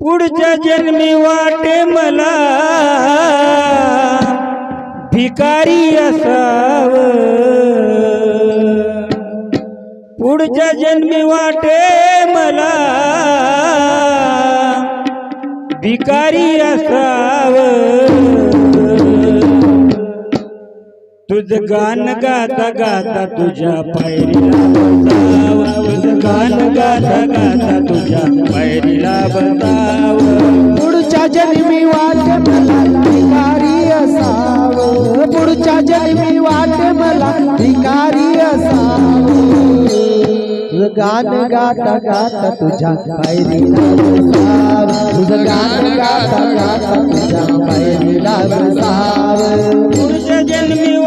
पुढच्या जन्मी वाटे मला. भिकारी असाव. पुढच्या जन्मी वाटे मला. भिकारी असाव. तुझ गान गाता गाता तुझ्या पायरीला बसाव. तुझ गान गाता गाता तुझ्या पायरीला बसाव. पुढच्या जन्मी वाट मला भिकारी असाव. पुढच्या जन्मी वाट मला भिकारी असाव. तुझं गाण गाता गाता तुझ्या पायरीला बसाव. तुझं गाण गाता गाता तुझ्या पायरीला बसाव. पुढच्या जन्मी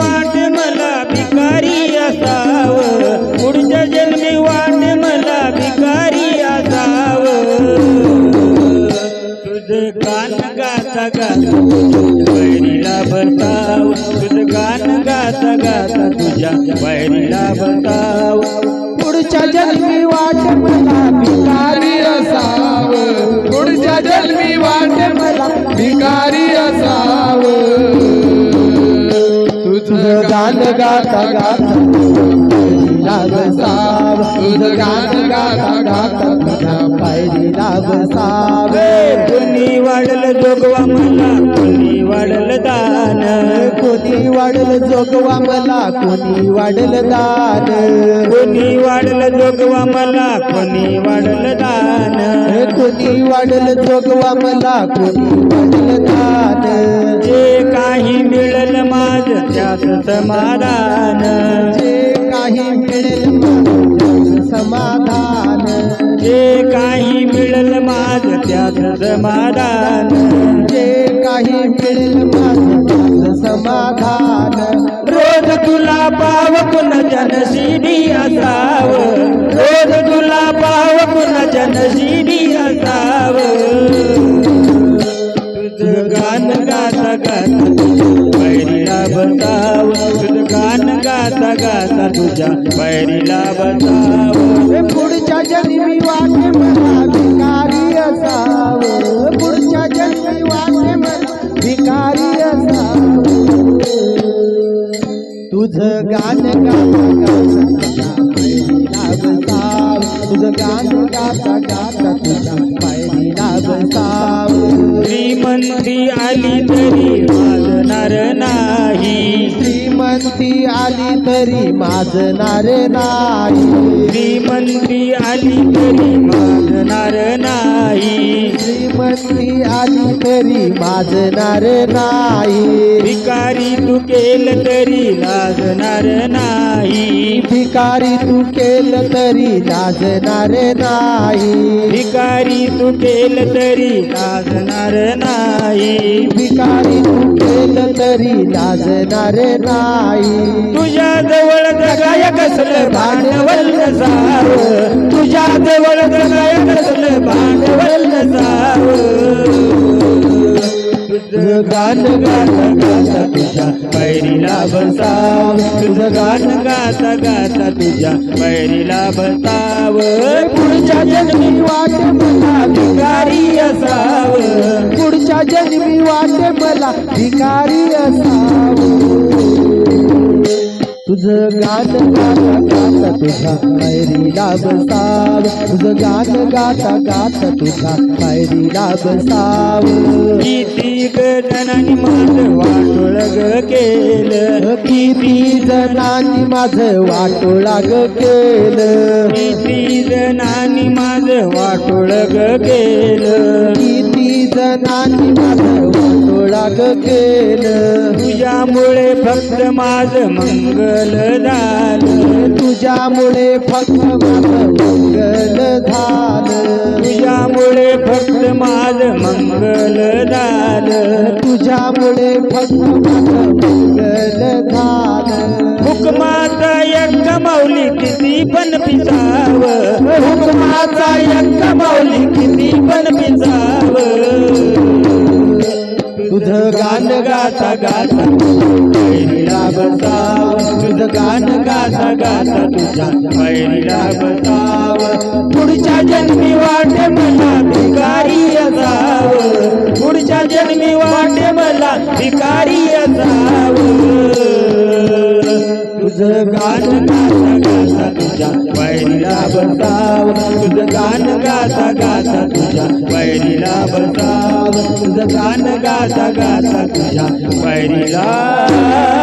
तुझ गान गाता गाता तुझ्या पैरीला बसाव तुझ गान गाता गाता तुझ्या पैरीला बताव पुढच्या जन्मी वाट मला भिकारी असाव. पुढच्या जन्मी वाट मला भिकारी असाव. तुझं गान गाता गाता पायरीला बसाव साब गान गाता गाता तुझ्या पायरीला बसाव कोणी वाढल जोगवा मला कोणी वाढल दान? कोणी वाढल जोगवा मला कोणी वाढल दान? कोणी वाढल जोगवा मला कोणी वाढल दान कोणी वाढल जोगवा मला कोणी वाढल दान जे काही मिळल माझ त्यात समाधान. समाधान जे काही मिळेल माझं समाधान. रोज तुला पाव कुण जनशिबी असाव. रोज तुला पाव कुण जनशिबी असाव. तुझ गान गाता गाता पैरीला बसाव. तुझ गान गाता गाता तुझ्या पैरीला बसाव. पुढच्या जन्मी वाटे मला असावं. पुढच्या जन्मी वाटे मला भिकारी असावं. तुझं गाण गाता गाता बसाव तुझं गाण गाता गाता तुझ्या पायरी बसाव श्रीमंती आली तरी वाजणार नाही. श्रीमंती आली तरी माजणार नाही. श्रीमंती आली तरी मागणार नाही. श्रीमंती आली तरी माजणार नाही. भिकारी तू केलं तरी लाजणार नाही. भिकारी तू केलं तरी लाजणार नाही. भिकारी तू केलं तरी लाजणार नाही. भिकारी तू केलं तरी लाजणार नाही. तुझ्या जवळ जगाय कसलं भांडवल नसावं. तुझ्या जवळ जगाय कसलं भांडवल नसावं. तुझं गान गाता तुझ्या पैरीला बसाव. तुझं गान गाता गाता तुझ्या पैरीला बसाव. पुढच्या जन्मी वाट मला भिकारी असाव. पुढच्या जन्मी वाट मला भिकारी असाव. तुझं गान गाता गाता तुझ्या पायरीला बसाव तुझं गान गाता गाता तुझ्या पायरीला बसाव किती गजनानी माझं वाटोळ ग केलं. किती जणांनी माझं वाटोळा ग केलं. किती जणांनी माझं वाटोळ ग केलं. किती जणांनी माझं वाटोळा ग केलं. तुझ्यामुळे फक्त माझं मंगल झालं तुझ्यामुळे फक्त माझं मंगल झालं. तुझ्यामुळे फक्त माझं मंगल झालं तुझ्यामुळे फक्त माझं मंगल झालं. हुकमाचा एक कमावली किती पण पिसाव. हुकमाचा एक कमावली किती पण पिसाव. गान गाता गाता पहिला बसाव तुझं गान गाता गाता तुझा पहिला बसाव पुढच्या जन्मी वाटे मला भिकारी असाव पुढच्या जन्मी वाटे मला भिकारी असाव तुझं गान गाता गाता तुझ्या. वैरीला बसाव तुझं गाणं गाता गाता तुझ्या वैरीला बसाव तुझं गाणं गाता गाता तुझ्या वैरीला